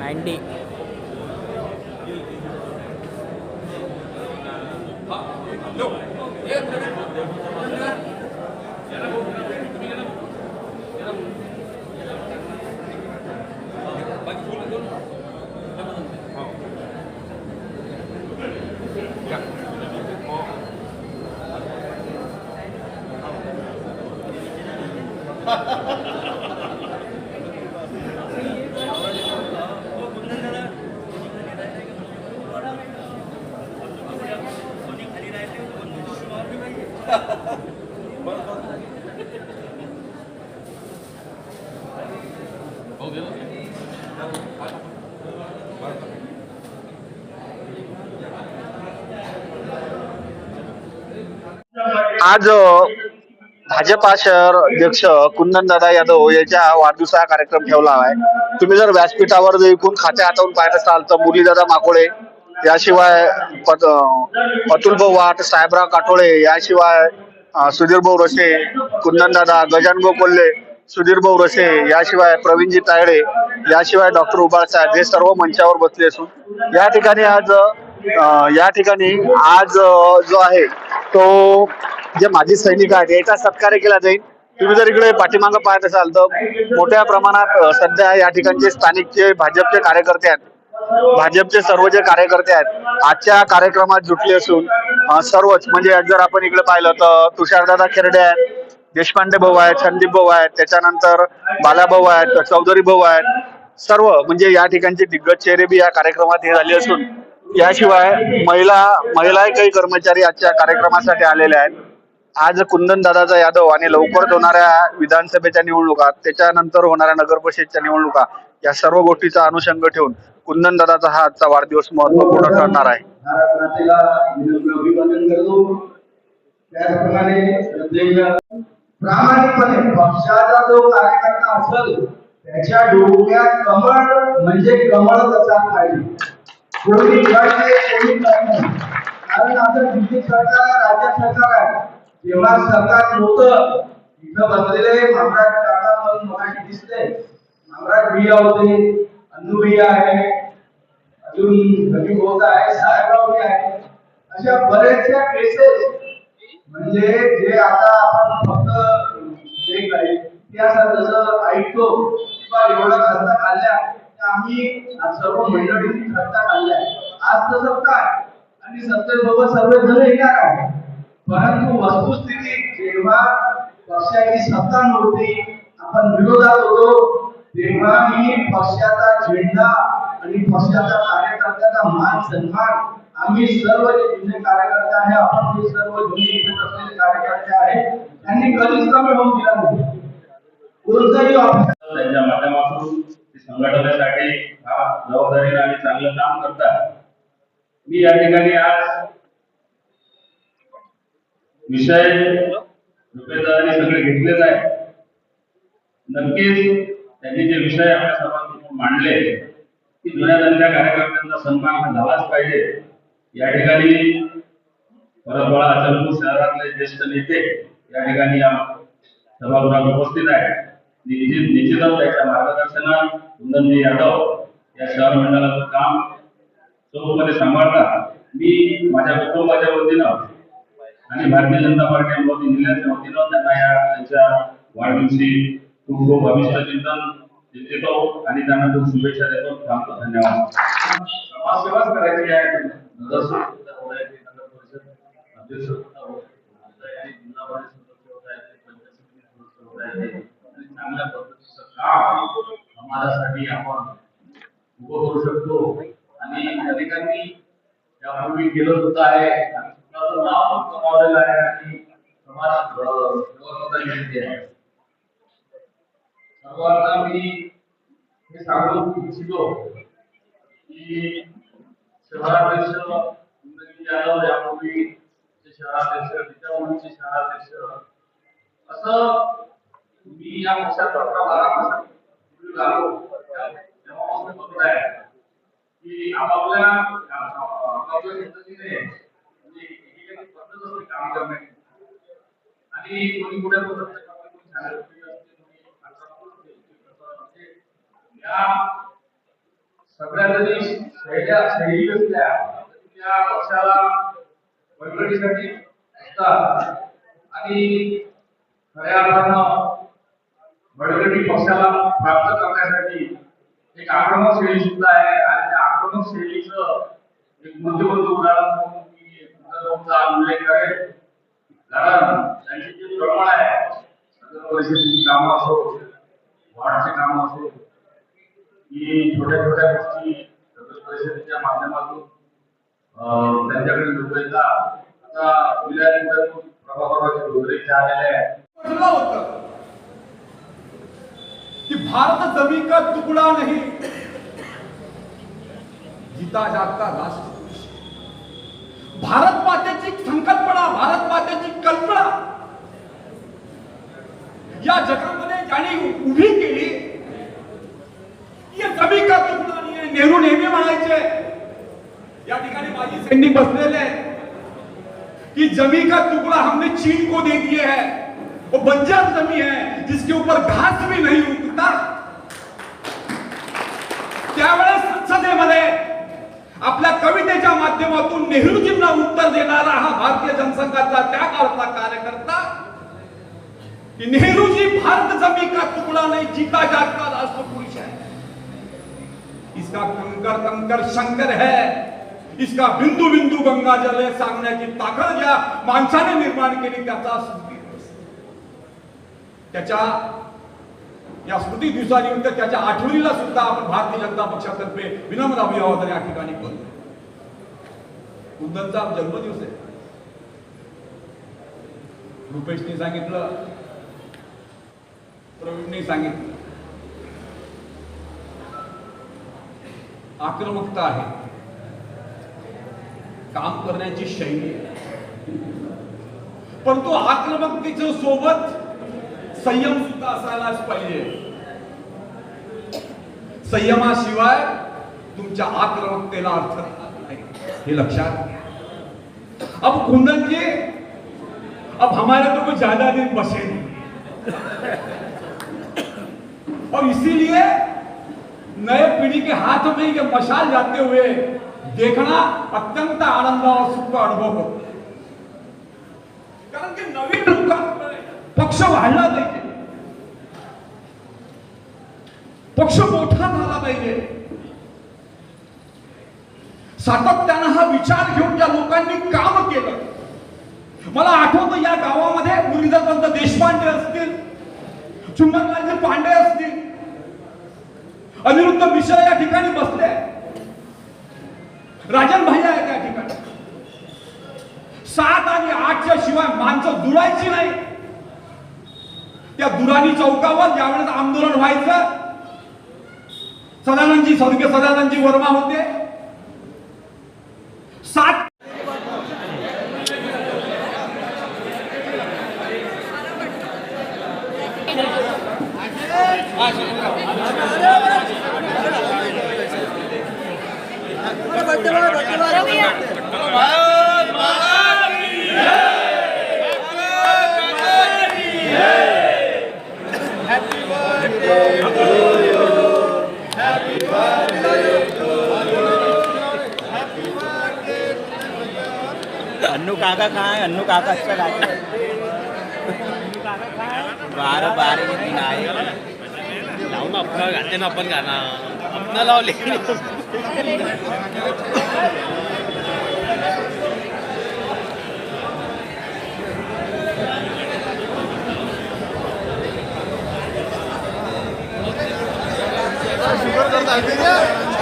Ninety आज भाजपा शहर अध्यक्ष कुंदन दादा यादव यांच्या वाढदिवसा कार्यक्रम ठेवला आहे. तुम्ही जर व्यासपीठावर जर एकूण खाते हातावून पाहत असाल तर मुरलीदादा माकोळे याशिवाय पत- अतुल भाऊ वाट साहेबराव काटोळे याशिवाय सुधीरभाऊ सुधीर भाऊ रसे कुंदन दादा गजान कोल्हे सुधीर भाऊ रसे याशिवाय प्रवीणजी तायडे याशिवाय डॉक्टर उबाळसाहेब हे सर्व मंचावर बसले असून या ठिकाणी आज या ठिकाणी आज जो आहे तो जे माजी सैनिक आहेत याचा सत्कार केला जाईल. तुम्ही जर इकडे पाठीमागं पाहत असाल तर मोठ्या प्रमाणात सध्या या ठिकाणचे स्थानिक जे भाजपचे कार्यकर्ते आहेत भाजपचे सर्व जे कार्यकर्ते आहेत आजच्या कार्यक्रमात जुटले असून सर्वच म्हणजे जर आपण इकडे पाहिलं तर तुषारदादा खेरडे आहेत देशपांडे भाऊ आहेत संदीप भाऊ आहेत त्याच्यानंतर बालाभाऊ आहेत चौधरी भाऊ आहेत सर्व म्हणजे या ठिकाणचे दिग्गज चेहरे बी या कार्यक्रमात हे झाले असून याशिवाय महिला महिलाही काही कर्मचारी आजच्या कार्यक्रमासाठी आलेले आहेत. आज कुंदन दादाचा यादव आणि लवकरच होणाऱ्या विधानसभेच्या निवडणुका त्याच्यानंतर होणाऱ्या नगर परिषदच्या निवडणुका या सर्व गोष्टीचा अनुषंग ठेवून कुंदन दादाचा हा आजचा वाढदिवस महत्त्वपूर्ण ठरणार आहे. प्रामाणिकपणे पक्षाचा जो कार्यकर्ता असेल त्याच्या डोक्यात कमळ म्हणजे कमळच असा पाहिजे कोणी कोणी कारण आता दिल्ली सरकार राज्य सरकार आहे. जेव्हा सरकार होतं इथं बसलेले महाराज टाटा म्हणून मराठी दिसले. महाराज भैया होते अन्नू भैया आहे अजून रवी बोध आहे साहेबरावली आहे. अशा बऱ्याचशा केसेस म्हणजे जे आता आपण फक्त जे काही इतिहासात जसं ऐकतो किंवा एवढा खर्च काढल्या आम्ही सर्व मंडळींनी खर्च काढल्या आज तर सत्ता आहे. आणि सत्तेसोबत सर्वजण येणार आहे परंतु वस्तुस्थिती जेव्हा पक्षाची सत्ता नव्हती आपण विरोधात होतो तेव्हा मी पक्षाचा झेंडा आणि पक्षाचा कार्यकर्त्याचा मान सन्मान आम्ही सर्व जे जुने कार्यकर्ते आहे आपण जे सर्व जुने इथे असलेले कार्यकर्ते आहे त्यांनी कधीच कमी होऊ दिला नाही कोणतंही ऑफ़िस त्यांच्या माध्यमातून संघटनेसाठी हा जबाबदारीने आणि चांगलं काम करतात मी या ठिकाणी आज विषय रुपेदारांनी सगळे घेतलेच आहे. नक्कीच त्यांनी जे विषय आपल्या सर्वांसमोर मांडले की जुन्या झालेल्या कार्यकर्त्यांचा सन्मान हा झालाच पाहिजे. या ठिकाणी परतवाडा अचलपूर शहरातले ज्येष्ठ नेते या ठिकाणी या सभागृहात उपस्थित आहेत. निश्चित निश्चितच त्याच्या मार्गदर्शनात कुंदनजी यादव या शहर मंडळाचं काम चौकमध्ये सांभाळतात. मी माझ्या कुटुंबाच्या वतीनं आणि भारतीय जनता पार्टी अमरावती जिल्ह्याच्या वतीनं त्यांना या त्यांच्या वाढदिवशी खूप खूप अभिष्ट चिंतन देतो आणि त्यांना तो शुभेच्छा देतो. थांबतो. धन्यवाद. समाजसेवाच करायची आहे? नगर चांगल्या पद्धतीचं काम समाजासाठी आपण उभं करू शकतो. आणि अनेकांनी यापूर्वी केलं सुद्धा आहे. आणि स्वतःचं नाव पण कमावलेलं आहे. आणि समाज अं, सेवा आहे. सर्वांना मी हे सांगू इच्छितो की शहराध्यक्ष यादव यापूर्वी शहराध्यक्ष तिच्या शहराध्यक्ष असं मी या पक्षात अकरा बारा वर्षापूर्वी लागलो तेव्हापासून बघत आहे की आपापल्या आपापल्या पद्धतीने म्हणजे एकेकाची पद्धत असते काम करण्याची आणि कोणी कुठे पद्धत कोणी छानपैकी या सगळ्या जरी शैल्या शैली असल्या त्या पक्षाला बळकटीसाठी असतात. आणि खऱ्या अर्थानं बळकटी पक्षाला प्राप्त करण्यासाठी एक आक्रमक शैली सुद्धा आहे. आणि त्या आक्रमक शैलीचं एक बुद्धिबंध उदाहरण म्हणून मी तुमचा उल्लेख करेन. कारण त्यांची जी प्रमाण आहे नगर परिषदेची कामं असो वाढचे काम असो छोट्या छोट्या गोष्टी परिषदेच्या माध्यमातून त्यांच्याकडे लोक आता विलायतून प्रभाकरवाचे डोंगरे आलेले आहेत. कि भारत जमी का तुकडा नहीं? जीता जागता राष्ट्र भारत मातेची संकल्पना भारत मातेची कल्पना. या जगामध्ये ज्याने उभी केली ये जमी का तुकडा नाही आहे. नेहरू नेहमी म्हणायचे या ठिकाणी माझी सैनिक बसलेले आहेत कि जमी का टुकड़ा हमने चीन को दे दिए है वो बंजर जमी है जिसके ऊपर घास भी नहीं उगता। त्यावेळेस संसदेमध्ये आपल्या कवितेच्या माध्यमातून नेहरूजींना उत्तर देणारा हा भारतीय जनसंघाचा त्या काळचा कार्यकर्ता कि नेहरूजी भारत जमी का तुकडा नाही जीता जागता राष्ट्र इसका कंकर कंकर शंकर है। इसका बिंदू बिंदू गंगा जल आहे सांगण्याची ताकद ज्या माणसाने निर्माण केली त्याचा स्मृती दिवस. त्याच्या या स्मृती दिवसानिमित्त त्याच्या आठवणीला सुद्धा आपण भारतीय जनता पक्षातर्फे विनम्र अभिवादन या ठिकाणी बोलतो कुंदनचा जन्मदिवस आहे. रुपेशने सांगितलं. प्रवीणने सांगितलं. आक्रमकता आहे. काम करण्याची शैली. पण परंतु आक्रमकतेच्या सोबत संयम सुद्धा असायलाच पाहिजे. संयमाशिवाय तुमच्या आक्रमकतेला अर्थ नाही. हे लक्षात अब कुंदन जी अब हमारे तो कोई ज्यादा दिन बसे नहीं. और इसीलिए नए पीढ़ी के हाथ में ये मशाल जाते हुए देखना अत्यंत आनंद और सुख का अनुभव होतो कारण की नवीन लोकांकडे पक्ष वाढला पाहिजे पक्ष मोठा झाला पाहिजे सातत्यानं हा विचार घेऊन ज्या लोकांनी काम केलं। मला आठवतं या गावामध्ये मुरलीधरपंत देशपांडे असतील चुंबनराजे पांडे असतील अनिरुद्ध मिश्रा या ठिकाणी बसले. राजन भाई आहे त्या ठिकाणी. सात आणि आठच्या शिवाय माणसं दुरायची नाही. त्या दुराणी चौकावर ज्यावेळेस आंदोलन व्हायचं सदानंदजी स्वर्गीय सदानंदजी वर्मा होते. सात Thank you कहाँ है अन्नू काका अच्छा गाते हैं। बारह बार बार दिन आए लावू ना आपलं गाते ना आपण गाणं आपण लावले. शुगर करता